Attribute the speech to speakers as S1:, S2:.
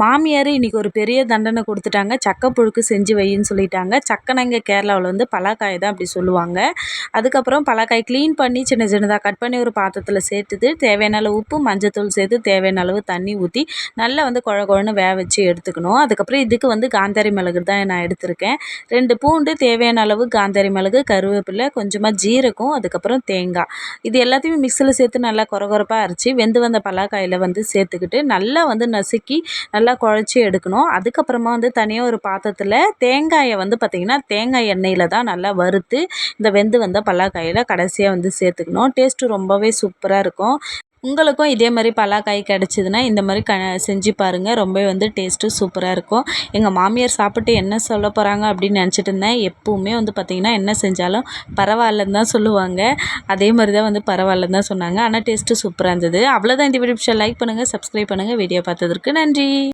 S1: மாமியார் இன்றைக்கி ஒரு பெரிய தண்டனை கொடுத்துட்டாங்க. சக்கை புழுக்கு செஞ்சு வைன்னு சொல்லிட்டாங்க. சக்கனை இங்கே கேரளாவில் வந்து பலாக்காய் தான் அப்படி சொல்லுவாங்க. அதுக்கப்புறம் பலாக்காய் க்ளீன் பண்ணி சின்ன சின்னதாக கட் பண்ணி ஒரு பாத்திரத்தில் சேர்த்துட்டு தேவையான அளவு உப்பு மஞ்சத்தூள் சேர்த்து தேவையான அளவு தண்ணி ஊற்றி நல்லா வந்து குழ குழன்னு வேக வச்சு எடுத்துக்கணும். அதுக்கப்புறம் இதுக்கு வந்து காந்தாரி மிளகு தான் நான் எடுத்திருக்கேன். ரெண்டு பூண்டு தேவையான அளவு காந்தாரி மிளகு கருவேப்பிலை கொஞ்சமாக ஜீரகம் அதுக்கப்புறம் தேங்காய். இது எல்லாத்தையும் மிக்சியில் சேர்த்து நல்லா கொர கொரப்பாக அரைச்சி வெந்து வந்த பலாக்காயில் வந்து சேர்த்துக்கிட்டு நல்லா வந்து நசுக்கி நல்லா குழச்சி எடுக்கணும். அதுக்கப்புறமா வந்து தனியாக ஒரு பாத்திரத்தில் தேங்காயை வந்து பார்த்திங்கன்னா தேங்காய் எண்ணெயில் தான் நல்லா வறுத்து இந்த வெந்து வந்த பல்லாக்காயில் கடைசியாக வந்து சேர்த்துக்கணும். டேஸ்ட்டு ரொம்பவே சூப்பராக இருக்கும். உங்களுக்கும் இதே மாதிரி பலாக்காய் கிடச்சிதுன்னா இந்த மாதிரி க செஞ்சு பாருங்கள் ரொம்பவே வந்து டேஸ்ட்டு சூப்பராக இருக்கும். எங்கள் மாமியார் சாப்பிட்டு என்ன சொல்ல போகிறாங்க அப்படின்னு நினச்சிட்டு இருந்தேன். எப்போவுமே வந்து பார்த்திங்கன்னா என்ன செஞ்சாலும் பரவாயில்லன்னு தான் சொல்லுவாங்க. அதே மாதிரி தான் வந்து பரவாயில்லன்னு தான் சொன்னாங்க. ஆனால் டேஸ்ட்டு சூப்பராக இருந்தது. அவ்வளோதான் இந்த வீடியோ லைக் பண்ணுங்கள் சப்ஸ்கிரைப் பண்ணுங்கள் வீடியோ பார்த்ததற்கு நன்றி.